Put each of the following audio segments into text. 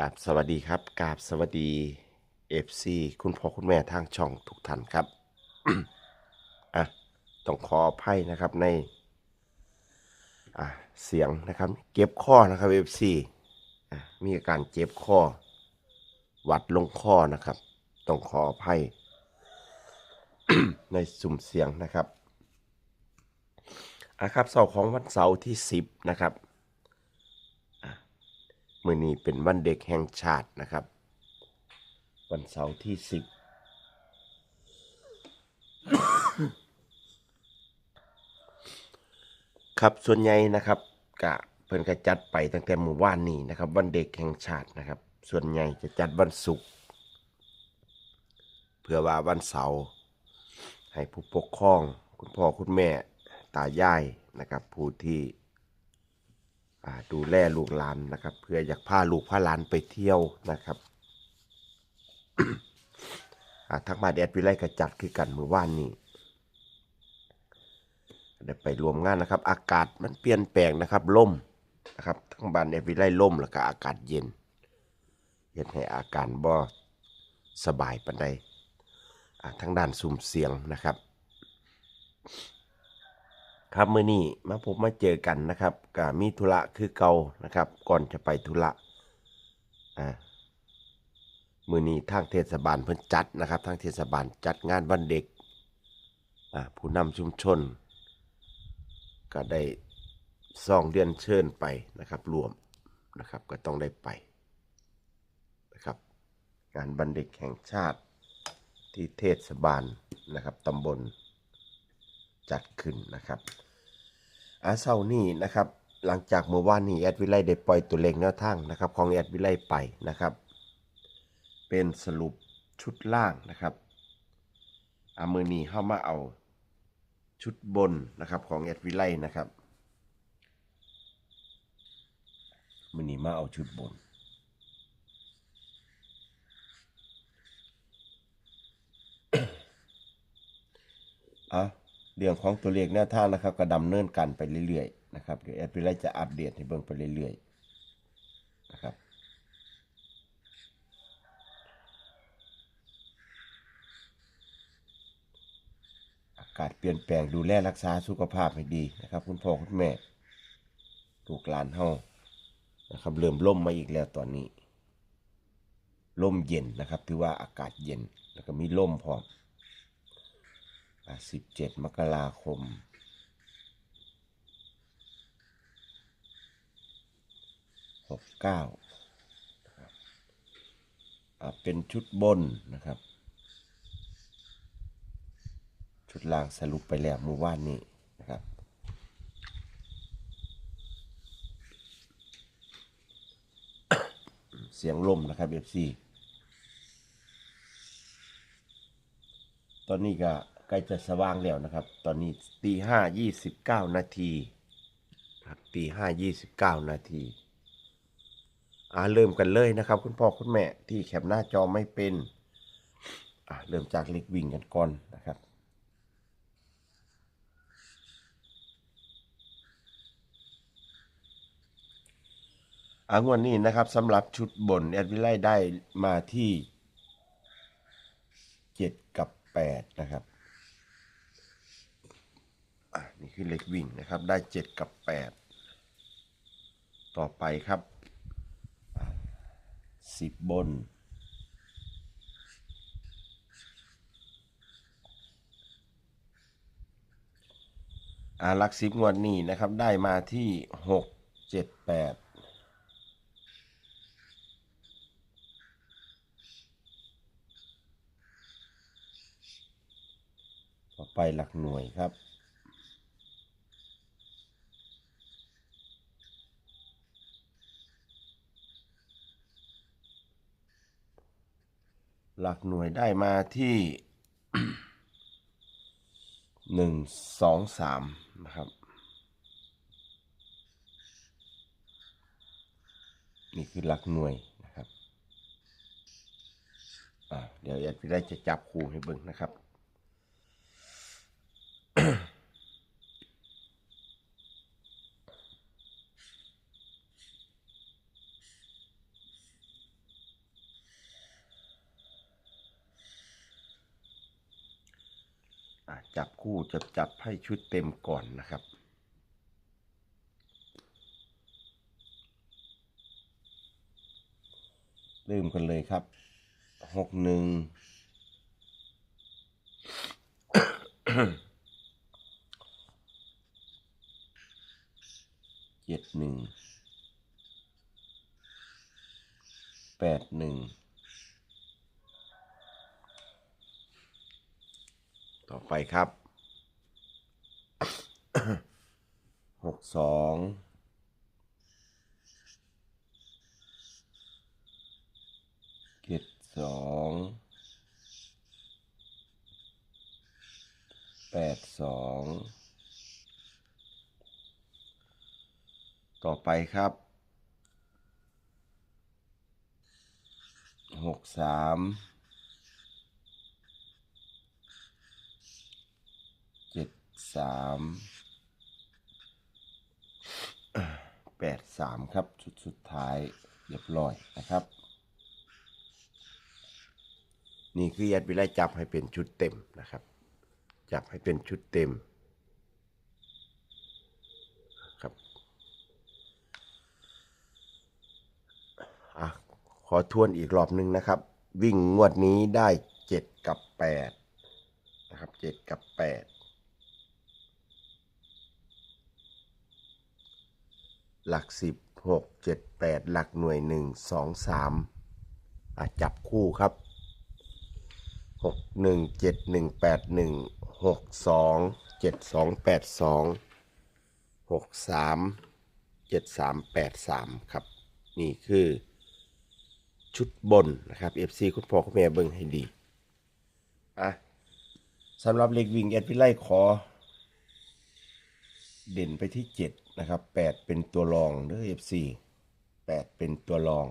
กราบสวัสดีครับกราบสวัสดีเอฟซีคุณพ่อคุณแม่ทางช่องทุกท่านครับ อะ ต้องขออภัยนะครับใน อะ เสียงนะครับเก็บข้อนะครับเอฟซีอะ มีอาการเจ็บข้อ วัดลงข้อนะครับ ต้องขออภัย ในสุ่มเสียงนะครับอะครับเสาร์ของวันเสาร์ที่10นะครับ มื่อนี้เป็นวันเด็กแห่งชาตินะครับ วันเสาร์ที่สิบครับส่วนใหญ่นะครับกะเพิ่นก็จัดไปตั้งแต่หมู่ว่านนี้นะครับ วันเด็กแห่งชาตินะครับ ส่วนใหญ่จะจัดวันศุกร์เพื่อว่าวันเสาร์ให้ผู้ปกครอง คุณพ่อคุณแม่ตายายนะครับ ผู้ที่ ดูแลลูกหลานนะครับ เพื่ออยากพาลูกพาหลานไปเที่ยวนะครับทั้งบ้านแอดวิไลก็จัดคือกันเมื่อวานนี้ได้ไปรวมงานนะครับ อากาศมันเปลี่ยนแปลงนะครับล่มนะครับทั้งบ้านแอดวิไลล่มแล้วก็อากาศเย็นเห็นให้อาการบ่สบายปานใดทั้งด้านสุ่มเสียงนะครับ ครับมื่อนี้มาพบมาเจอกันนะครับกับมีธุระคือเก่านะครับ ก่อนจะไปธุระอ่ามื่อนี้ทางเทศบาลเพิ่นจัดนะครับ ทางเทศบาลจัดงานวันเด็กอ่าผู้นำชุมชน ก็ได้ซองเรียนเชิญไปนะครับ รวมนะครับก็ต้องได้ไปนะครับ งานวันเด็กแห่งชาติที่เทศบาลนะครับตำบลจัดขึ้นนะครับ อาเซานี่นะครับ หลังจากเมื่อวานนี้แอดวิไลได้ปล่อยตัวเลขแนวทางนะครับ ของแอดวิไลไปนะครับ เป็นสรุปชุดล่างนะครับอามือนี้เข้ามาเอาชุดบนนะครับของแอดวิไลนะครับมือนี้มาเอาชุดบนอะ เรื่องของตัวเลขแนวทางนะครับ ก็ดำเนินการไปเรื่อยๆนะครับเดี๋ยวแอดวิไลจะอัปเดตให้เบิ่งไปเรื่อยๆนะครับอากาศเปลี่ยนแปลงดูแลรักษาสุขภาพให้ดีนะครับ คุณพ่อคุณแม่ลูกหลานเฮานะครับเริ่มล่มมาอีกแล้วตอนนี้ล่มเย็นนะครับถือว่าอากาศเย็นแล้วก็มีล่มพร้อม สิบเจ็ดมกราคม หกเก้าเป็นชุดบนนะครับ ชุดล่างสรุปไปแล้วเมื่อวานนี้นะครับเสียงลมนะครับ FC ตอนนี้ก็ ใกล้จะสว่างแล้วนะครับ ตอนนี้ตีห้ายี่สิบเก้านาทีครับตีห้ายี่สิบเก้านาทีอ่าเริ่มกันเลยนะครับ คุณพ่อคุณแม่ที่แคปหน้าจอไม่เป็นอ่าเริ่มจากเล็กวิ่งกันก่อนนะครับอางวดนี้นะครับสำหรับชุดบนแอดวิไลได้มาที่เจ็ดกับแปดนะครับ นี่คือเล็กวิ่งนะครับ ได้เจ็ดกับแปดต่อไปครับสิบบนอ่าหลักสิบงวดนี้นะครับ ได้มาที่หกเจ็ดแปดต่อไปหลักหน่วยครับ หลักหน่วยได้มาที่หนึ่งสองสามนะครับนี่คือหลักหน่วยนะครับ เดี๋ยวแอดพี่ได้จะจับคู่ให้เบิ่งนะครับ จับคู่จะจับให้ชุดเต็มก่อนนะครับ เริ่มกันเลยครับหกหนึ่งเจ็ดหนึ่งแปดหนึ่ง ต่อ ไปครับหกสองเจ็ดสองแปดสองต่อไปครับหกสามเจ็ด สามแปดสามครับชุดสุดท้ายเรียบร้อยนะครับ นี่คือยัดวิไลจับให้เป็นชุดเต็มนะครับ จับให้เป็นชุดเต็มครับอะขอทวนอีกรอบหนึ่งนะครับ วิ่งงวดนี้ได้เจ็ดกับแปดนะครับเจ็ดกับแปด หลักสิบหกเจ็ดแปดหลักหน่วยหนึ่งสองสามจับคู่ครับหกหนึ่งเจ็ดหนึ่งแปดหนึ่งหกสองเจ็ดสองแปดสองหกสามเจ็ดสามแปดสามครับ นี่คือชุดบนนะครับ FC คุณพ่อคุณแม่เบิ่งให้ดีอะสำหรับเล็กวิ่งแอดวิไลขอ เด่นไปที่เจ็ด นะครับแปดเป็นตัวรองเด้อ FC แปดเป็นตัวรอง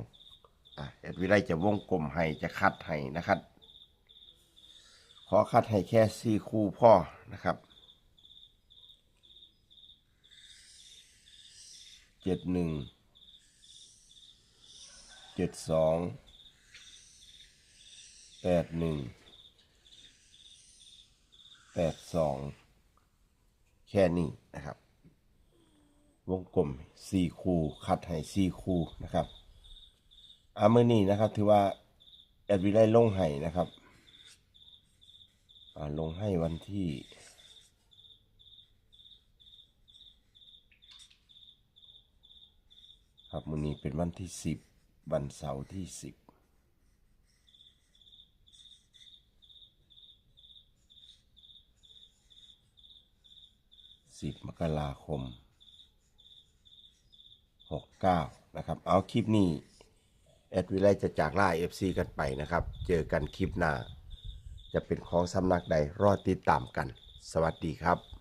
อะแอดวิไลจะวงกลมให้จะคัดให้นะครับ ขอคัดให้แค่สี่คู่พ่อนะครับเจ็ดหนึ่งเจ็ดสองแปดหนึ่งแปดสองแค่นี้นะครับ วงกลมสี่คู่คัดให้สี่คู่นะครับอาเมื่อนี้นะครับ ถือว่าแอดวิไลลงให้นะครับลงให้วันที่ครับมือนี้เป็นวันที่สิบวันเสาร์ที่สิบสิบมกราคม 69 นะครับ เอาคลิปนี้ แอดวิไลจะจากล่า FC กันไปนะครับ เจอกันคลิปหน้า จะเป็นของสำนักใดรอติดตามกัน สวัสดีครับ